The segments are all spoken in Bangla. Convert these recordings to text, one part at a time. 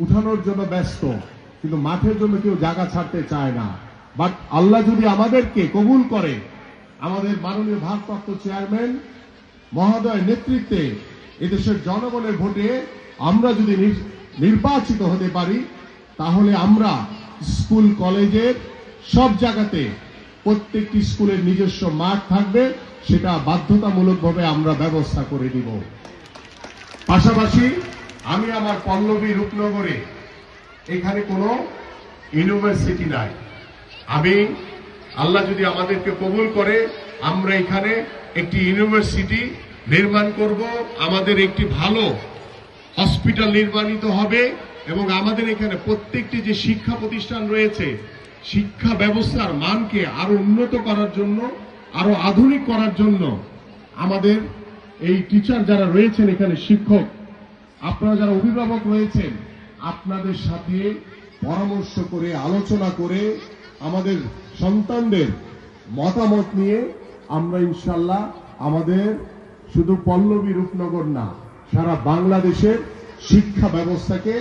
উঠানোর জন্য ব্যস্ত, কিন্তু মাঠের জন্য কেউ জায়গা ছাড়তে চায় না। বাট আল্লাহ যদি আমাদেরকে কবুল করে, আমাদের মাননীয় ভারপ্রাপ্ত চেয়ারম্যান মহোদয় নেতৃত্বে এদেশের জনগণের ভোটে আমরা যদি নির- নির্বাচিত হতে পারি, তাহলে আমরা স্কুল, কলেজের সব জায়গাতে প্রত্যেকটি স্কুলের নিজস্ব মাঠ থাকবে, সেটা বাধ্যতামূলকভাবে আমরা ব্যবস্থা করে দিব। পাশাপাশি আমি আমার পল্লবী রূপনগরে এখানে কোনো ইউনিভার্সিটি নাই। আমি, আল্লাহ যদি আমাদেরকে কবুল করে, আমরা এখানে একটি ইউনিভার্সিটি নির্মাণ করব, আমাদের একটি ভালো হসপিটাল নির্মাণিত হবে এবং আমাদের এখানে প্রত্যেকটি যে শিক্ষা প্রতিষ্ঠান রয়েছে, শিক্ষা ব্যবস্থার মানকে আরও উন্নত করার জন্য, আরও আধুনিক করার জন্য আমাদের এই টিচার যারা রয়েছেন এখানে শিক্ষক আপনারা যারা অভিভাবক রয়েছেন, আপনাদের সাথে পরামর্শ করে, আলোচনা করে আমাদের সন্তানদের মতামত নিয়ে আমরা ইনশাল্লাহ আমাদের শুধু পল্লবী রূপনগর না, সারা বাংলাদেশের শিক্ষা ব্যবস্থাকে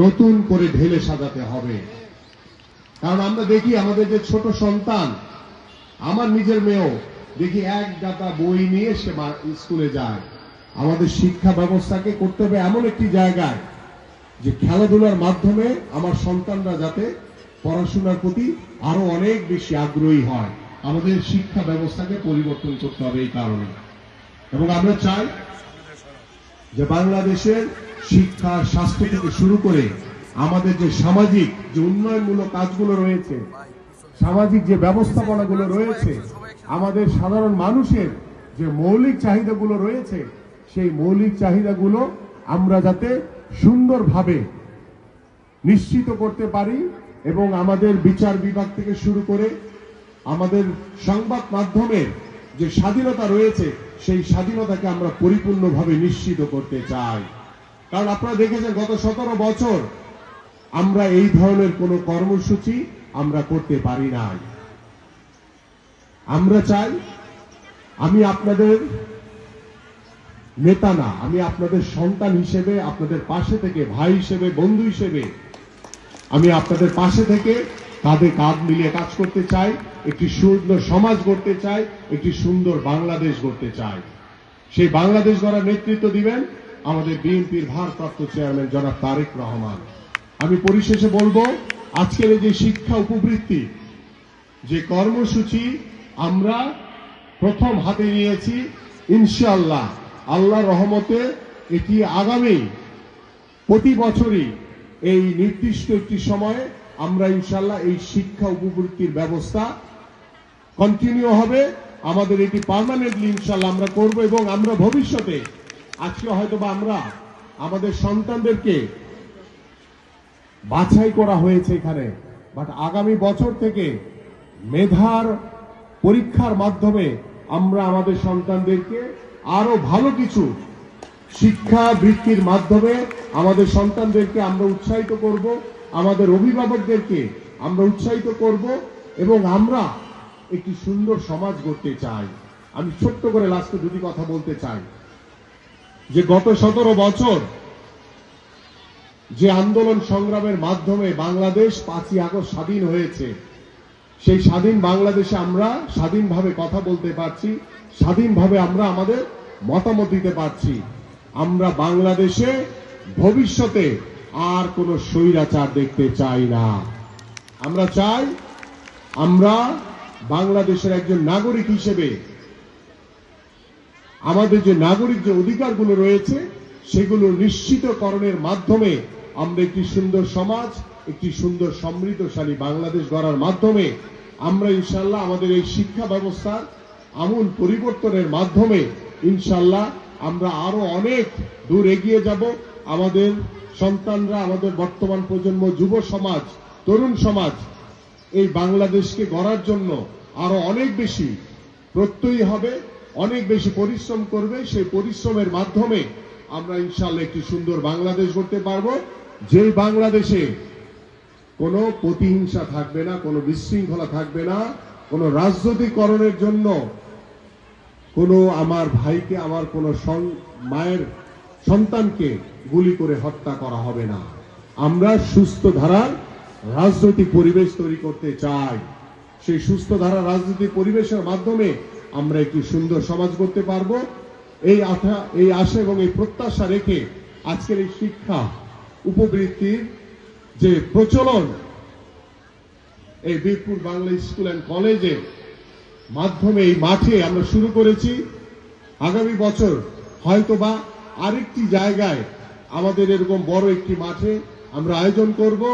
নতুন করে ঢেলে সাজাতে হবে। কারণ আমরা দেখি আমাদের যে ছোট সন্তান, আমার নিজের মেয়েও দেখি এক ডাটা বই নিয়ে সে স্কুলে যায়। আমাদের শিক্ষা ব্যবস্থাকে করতে হবে এমন একটি জায়গায় যে খেলাধুলার মাধ্যমে আমার সন্তানরা যাতে পড়াশোনার প্রতি আরও অনেক বেশি আগ্রহী হয়। আমাদের শিক্ষা ব্যবস্থাকে পরিবর্তন করতে হবে এই কারণে। এবং আমরা চাই যে বাংলাদেশের শিক্ষা, স্বাস্থ্য থেকে শুরু করে আমাদের যে সামাজিক, যে উন্নয়নমূলক কাজগুলো রয়েছে, সামাজিক যে ব্যবস্থাপনাগুলো রয়েছে, আমাদের সাধারণ মানুষের যে মৌলিক চাহিদাগুলো রয়েছে সেই মৌলিক চাহিদাগুলো আমরা যাতে সুন্দরভাবে নিশ্চিত করতে পারি এবং আমাদের বিচার বিভাগ থেকে শুরু করে আমাদের সংবাদ মাধ্যমের যে স্বাধীনতা রয়েছে, সেই স্বাধীনতাকে আমরা পরিপূর্ণভাবে নিশ্চিত করতে চাই। কারণ আপনারা দেখেছেন গত সতেরো বছর আমরা এই ধরনের কোনো কর্মসূচি আমরা করতে পারি নাই। আমরা চাই, আমি আপনাদের নেতা না, আমি আপনাদের সন্তান হিসেবে, আপনাদের পাশে থেকে ভাই হিসেবে, বন্ধু হিসেবে, আমি আপনাদের পাশে থেকে কাঁধে কাঁধ মিলিয়ে কাজ করতে চাই, একটি সুন্দর সমাজ গড়তে চাই, একটি সুন্দর বাংলাদেশ গড়তে চাই। সেই বাংলাদেশ গড়ার নেতৃত্ব দিবেন আমাদের বিএনপির ভারপ্রাপ্ত চেয়ারম্যান জনাব তারেক রহমান। আমি পরিশেষে বলব, আজকের যে শিক্ষা উপবৃত্তি, যে কর্মসূচি আমরা প্রথম হাতে নিয়েছি, ইনশাআল্লাহ। আল্লাহ রহমতে এটি আগামী প্রতি বছরই এই নির্দিষ্ট একটি সময়ে আমরা ইনশাল্লাহ এই শিক্ষা উপবৃত্তির ব্যবস্থা কন্টিনিউ হবে। আমাদের এটি পার্মানেন্টলি ইনশাল্লাহ আমরা করব এবং আমরা ভবিষ্যতে, আজকে হয়তো বা আমরা আমাদের সন্তানদেরকে বাছাই করা হয়েছে এখানে বাট আগামী বছর থেকে মেধার পরীক্ষার মাধ্যমে আমরা আমাদের সন্তানদেরকে আরও ভালো কিছু শিক্ষা বৃত্তির মাধ্যমে আমাদের সন্তানদেরকে আমরা উৎসাহিত করব, আমাদের অভিভাবকদেরকে আমরা উৎসাহিত করব এবং আমরা একটি সুন্দর সমাজ গড়তে চাই। আমি ছোট্ট করে লাস্টে দুটি কথা বলতে চাই। যে গত সতেরো বছর যে আন্দোলন সংগ্রামের মাধ্যমে বাংলাদেশ পাঁচই আগস্ট স্বাধীন হয়েছে, সেই স্বাধীন বাংলাদেশে আমরা স্বাধীনভাবে কথা বলতে পারছি। স্বাধীনভাবে আমরা আমাদের মতামত দিতে পারছি। আমরা বাংলাদেশে ভবিষ্যতে আর কোনো স্বৈরাচার দেখতে চাই না। আমরা চাই আমরা বাংলাদেশের একজন নাগরিক হিসেবে আমাদের যে নাগরিক যে অধিকারগুলো রয়েছে, সেগুলো নিশ্চিতকরণের মাধ্যমে আমরা একটি সুন্দর সমাজ, একটি সুন্দর সমৃদ্ধশালী বাংলাদেশ গড়ার মাধ্যমে আমরা ইনশাল্লাহ আমাদের এই শিক্ষা ব্যবস্থার আমূল পরিবর্তনের মাধ্যমে ইনশাল্লাহ আমরা আরও অনেক দূর এগিয়ে যাব। আমাদের সন্তানরা, আমাদের বর্তমান প্রজন্ম, যুব সমাজ, তরুণ সমাজ, এই বাংলাদেশকে গড়ার জন্য আরও অনেক বেশি প্রত্যয়ী হবে, অনেক বেশি পরিশ্রম করবে। সেই পরিশ্রমের মাধ্যমে আমরা ইনশাল্লাহ একটি সুন্দর বাংলাদেশ গড়তে পারব। যে বাংলাদেশে কোনো প্রতিহিংসা থাকবে না, কোনো বিশৃঙ্খলা থাকবে না কোনো রাজনৈতিকরণের জন্য কোনো আমার ভাইকে, আমার কোনো মায়ের সন্তানকে গুলি করে হত্যা করা হবে না। আমরা সুস্থ ধারার রাজনৈতিক পরিবেশ তৈরি করতে চাই। সেই সুস্থ ধারা রাজনৈতিক পরিবেশের মাধ্যমে আমরা একটি সুন্দর সমাজ করতে পারব। এই আশা এই আশা এবং এই প্রত্যাশা রেখে আজকের এই শিক্ষা উপবৃত্তির যে প্রচলন এই বীরপুর বাংলা স্কুল অ্যান্ড কলেজের মাধ্যমে এই মাঠে আমরা শুরু করেছি। আগামী বছর হয়তোবা আরেকটি জায়গায় আমাদের এরকম বড় একটি মাঠে আমরা আয়োজন করব।